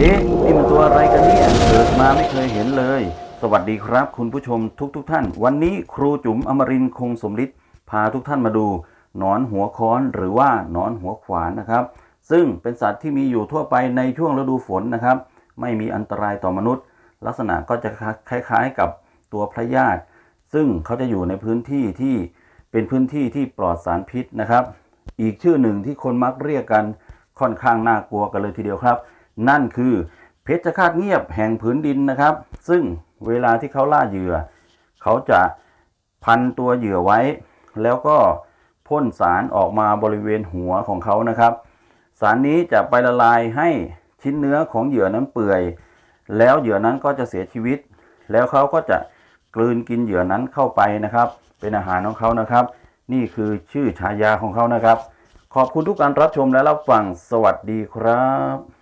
เอ๊ะนี่มันตัวอะไรกันเนี่ยเกิดมาไม่เคยเห็นเลย สวัสดีครับ คุณผู้ชมทุกๆทท่าน วันนี้ครูจุ๋มอมรินคงสมฤทธิ์พาทุกท่านมาดูหนอนหัวค้อนหรือว่าหนอนหัวขวานนะครับ ซึ่งเป็นสัตว์ที่มีอยู่ทั่วไปในช่วงฤดูฝนนะครับ ไม่มีอันตรายต่อมนุษย์ ลักษณะก็จะคล้ายๆกับตัวพระญาติ ซึ่งเขาจะอยู่ในพื้นที่ที่เป็นพื้นที่ที่ปลอดสารพิษนะครับ อีกชื่อหนึ่งที่คนมักเรียกกันค่อนข้างน่ากลัวกันเลยทีเดียวครับ นั่นคือเพชฌฆาตเงียบแห่งผืนดินนะครับ ซึ่งเวลาที่เขาล่าเหยื่อ เขาจะพันตัวเหยื่อไว้ แล้วก็พ่นสารออกมาบริเวณหัวของเขานะครับ สารนี้จะไปละลายให้ชิ้นเนื้อของเหยื่อนั้นเปื่อย แล้วเหยื่อนั้นก็จะเสียชีวิต แล้วเขาก็จะกลืนกินเหยื่อนั้นเข้าไปนะครับ เป็นอาหารของเขานะครับ นี่คือชื่อฉายาของเขานะครับ ขอบคุณทุกการรับชมและรับฟังสวัสดีครับ